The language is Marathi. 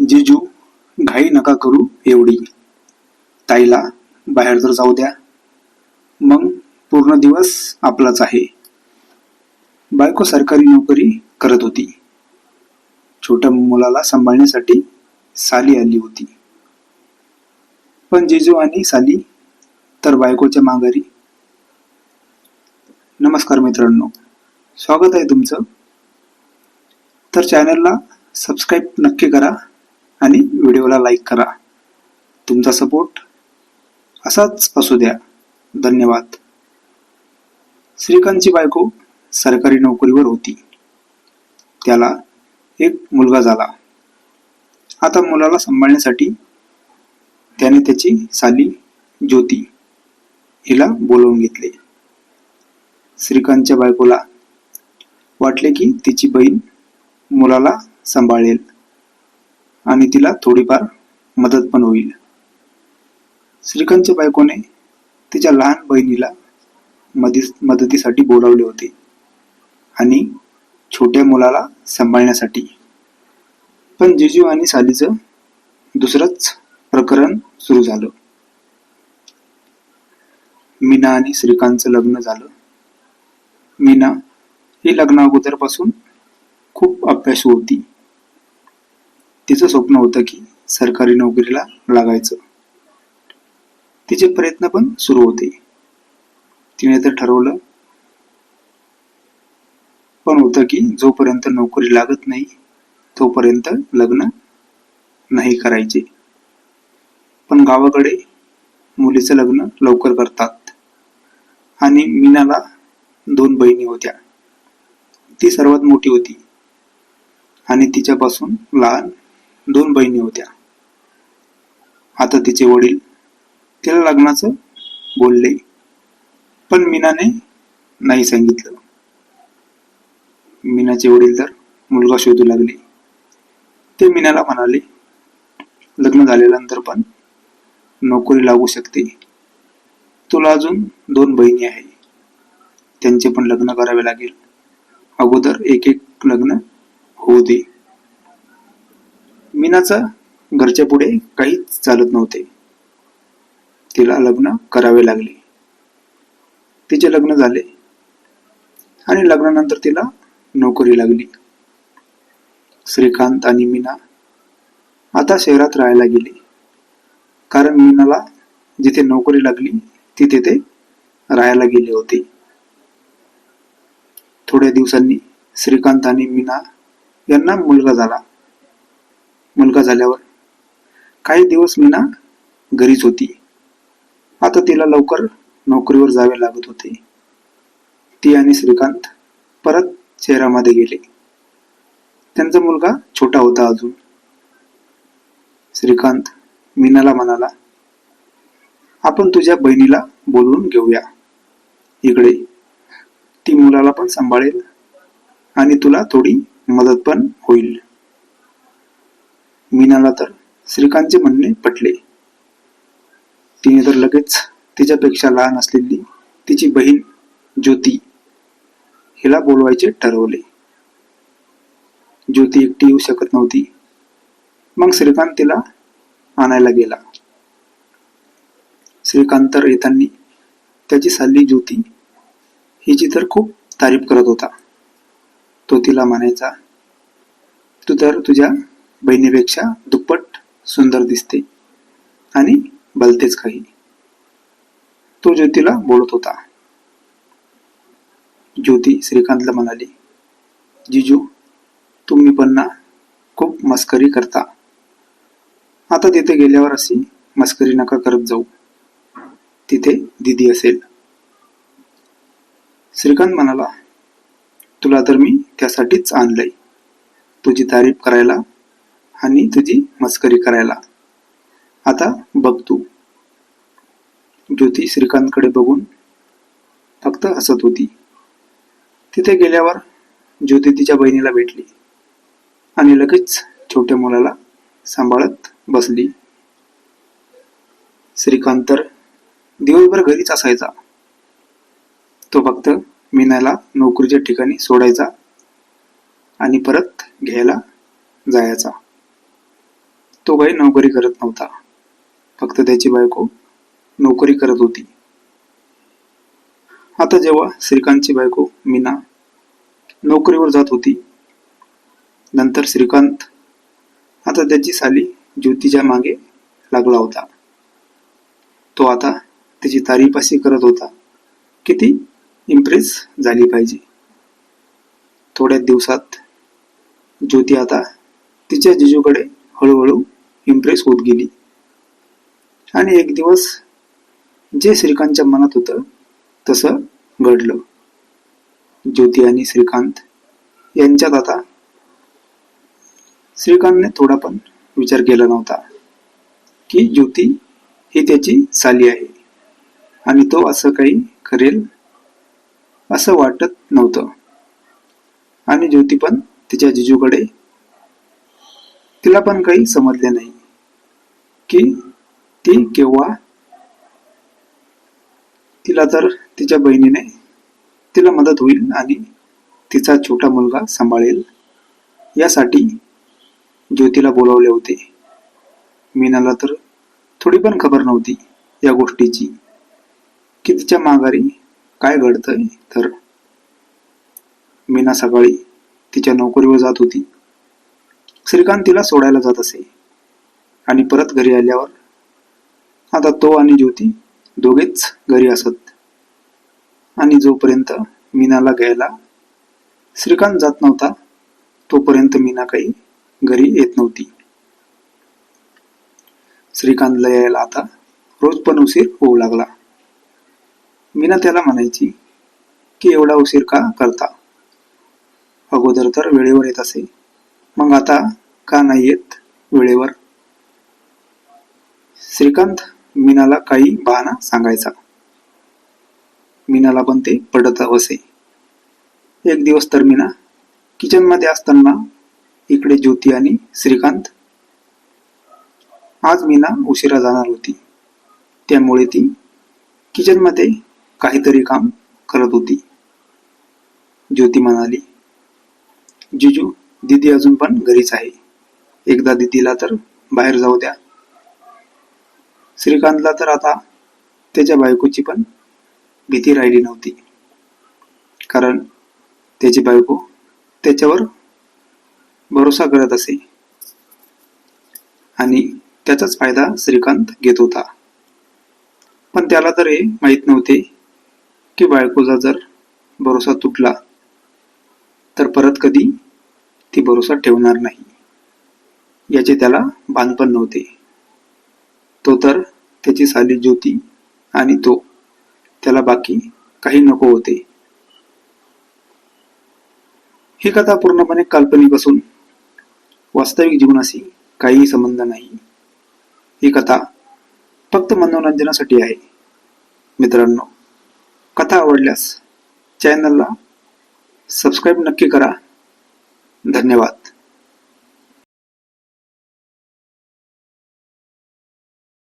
जिजू घाई नका करू एवढी. ताईला बाहेर तर जाऊ द्या. मग पूर्ण दिवस आपलाच आहे. बायको सरकारी नोकरी करत होती. छोट्या मुलाला सांभाळण्यासाठी साली आली होती. पण जेजू आणि साली तर बायकोच्या माघारी. नमस्कार मित्रांनो स्वागत आहे तुमचं. तर चॅनलला सबस्क्राईब नक्की करा. आणि व्हिडिओला लाईक करा. तुमचा सपोर्ट असाच असू द्या. धन्यवाद. श्रीकांतची बायको सरकारी नोकरीवर होती. त्याला एक मुलगा झाला. आता मुलाला सांभाळण्यासाठी त्याने त्याची साली ज्योती हिला बोलवून घेतले. श्रीकांतच्या बायकोला वाटले की तिची बहीण मुलाला सांभाळेल. आणि तिला थोडीफार मदत पण होईल. श्रीकांतच्या बायकोने तिच्या लहान बहिणीला मदत मदतीसाठी बोलावले होते आणि छोट्या मुलाला सांभाळण्यासाठी. पण जिजू आणि सालीचं दुसरंच प्रकरण सुरू झालं. मीना आणि श्रीकांतचं लग्न झालं. मीना ही लग्ना अगोदरपासून खूप अभ्यासू होती. तिचं स्वप्न होतं की सरकारी नोकरीला लागायचं. तिचे प्रयत्न पण सुरू होते. तिने तर ठरवलं पण होतं की जोपर्यंत नोकरी लागत नाही तोपर्यंत लग्न नाही करायचे. पण गावाकडे मुलीचं लग्न लवकर करतात. आणि मीनाला दोन बहिणी होत्या. ती सर्वात मोठी होती. आणि तिच्यापासून लहान दोन बहिणी होत्या. आता तिचे वडील तिला लग्नाचं बोलले. पण मीनाने नाही सांगितलं. मीनाचे वडील तर मुलगा शोधू लागले. ते मीनाला म्हणाले लग्न झाल्यानंतर पण नोकरी लागू शकते. तुला अजून दोन बहिणी आहे. त्यांचे पण लग्न करावे लागेल. अगोदर एक एक लग्न होऊ दे. मीनाचा घरच्या पुढे काहीच चालत नव्हते. तिला लग्न करावे लागले. तिचे लग्न झाले. आणि लग्नानंतर तिला नोकरी लागली. श्रीकांत आणि मीना आता शहरात राहायला गेली. कारण मीनाला जिथे नोकरी लागली तिथे ते राहायला गेले होते. थोड्या दिवसांनी श्रीकांत आणि मीना यांना मुलगा झाला. मुलगा झाल्यावर. काही दिवस मीना घरीच होती. आता तिला लवकर नोकरीवर जावे लागत होते. ती आणि श्रीकांत परत शहरामध्ये गेले. त्यांचा मुलगा छोटा होता अजून. श्रीकांत मीनाला म्हणाला आपण तुझ्या बहिणीला बोलवून घेऊया. इकडे. ती मुलाला पण सांभाळेल आणि तुला थोडी मदत पण होईल. मीनाला तर श्रीकांतचे म्हणणे पटले. तिने तर लगेच तिच्यापेक्षा लहान असलेली तिची बहीण ज्योती हिला बोलवायचे ठरवले. ज्योती एकटी येऊ शकत नव्हती. मग श्रीकांत तिला आणायला गेला. श्रीकांत तर येताना त्याची साल्ली ज्योती हिची तर खूप तारीफ करत होता. तो तिला म्हणायचा तू तर तुझ्या बहिणीपेक्षा दुप्पट सुंदर दिसते आणि भलतेच काही. तो ज्योतीला बोलत होता. ज्योती श्रीकांतला म्हणाली जिजू तुम्ही पण ना खूप मस्करी करता. आता तिथे गेल्यावर अशी मस्करी नका करत जाऊ. तिथे दिदी असेल. श्रीकांत म्हणाला तुला तर मी त्यासाठीच आणलंय. तुझी तारीफ करायला आणि तुझी मस्करी करायला. आता बघ तू. ज्योती श्रीकांतकडे बघून फक्त हसत होती. तिथे गेल्यावर ज्योती तिच्या बहिणीला भेटली आणि लगेच छोट्या मुलाला सांभाळत बसली. श्रीकांत तर दिवसभर घरीच असायचा. तो फक्त मीनाला नोकरीच्या ठिकाणी सोडायचा आणि परत घ्यायला जायचा. तो काही नोकरी करत नव्हता. फक्त त्याची बायको नोकरी करत होती. आता जेव्हा श्रीकांतची बायको मीना नोकरीवर जात होती नंतर श्रीकांत आता त्याची साली ज्योतीच्या मागे लागला होता. तो आता त्याची तारीफ अशी करत होता. की ती इम्प्रेस झाली पाहिजे. थोड्या दिवसात ज्योती आता तिच्या जिजूकडे हळूहळू इम्प्रेस होत गेली. आणि एक दिवस जे श्रीकांतच्या मनात होतं तसं घडलं. ज्योती आणि श्रीकांत यांच्यात आता श्रीकांतने थोडा पण विचार केला नव्हता की ज्योती ही त्याची साली आहे. आणि तो असं काही करेल असं वाटत नव्हतं. आणि ज्योती पण तिच्या जिजूकडे तिला पण काही समजले नाही. की ती केव्हा तिला तर तिच्या बहिणीने तिला मदत होईल आणि तिचा छोटा मुलगा सांभाळेल. यासाठी ज्योतीला बोलावले होते. मीनाला तर थोडी पण खबर नव्हती या गोष्टीची. की तिच्या माघारी काय घडतंय? तर मीना सकाळी तिच्या नोकरीवर जात होती. श्रीकांत तिला सोडायला जात असे. आणि परत घरी आल्यावर आता तो आणि ज्योती दोघेच घरी असत. आणि जोपर्यंत मीनाला घ्यायला श्रीकांत जात नव्हता तोपर्यंत मीना काही घरी येत नव्हती. श्रीकांतला यायला आता रोज पण उशीर होऊ लागला. मीना त्याला म्हणायची की एवढा उशीर का करता? अगोदर तर वेळेवर येत असे. मग आता का नाही येत वेळेवर? श्रीकांत मीनाला काही बहाणा सांगायचा. मीनाला पण ते पडत असे एक दिवस तर मीना किचनमध्ये असताना इकडे ज्योती आणि श्रीकांत. आज मीना उशिरा जाणार होती. त्यामुळे ती किचनमध्ये काहीतरी काम करत होती. ज्योती म्हणाली जिजू दीदी अजून पण घरीच आहे. एकदा दीदीला तर बाहेर जाऊ द्या. श्रीकांतला तर आता त्याच्या बायकोची पण भीती राहिली नव्हती. कारण त्याची बायको त्याच्यावर भरोसा करत असे. आणि त्याचाच फायदा श्रीकांत घेत होता. पण त्याला तर हे माहीत नव्हते की बायकोचा जर भरोसा तुटला तर परत कधी ती भरोसा ठेवणार नाही. याचे त्याला बांधपण नव्हते. तो तर त्याची साली ज्योती आणि तो त्याला बाकी काही नको होते. ही कथा पूर्णपणे काल्पनिक असून वास्तविक जीवनाशी काहीही संबंध नाही. ही कथा फक्त मनोरंजनासाठी आहे. मित्रांनो कथा आवडल्यास चॅनलला सबस्क्राईब नक्की करा. धन्यवाद.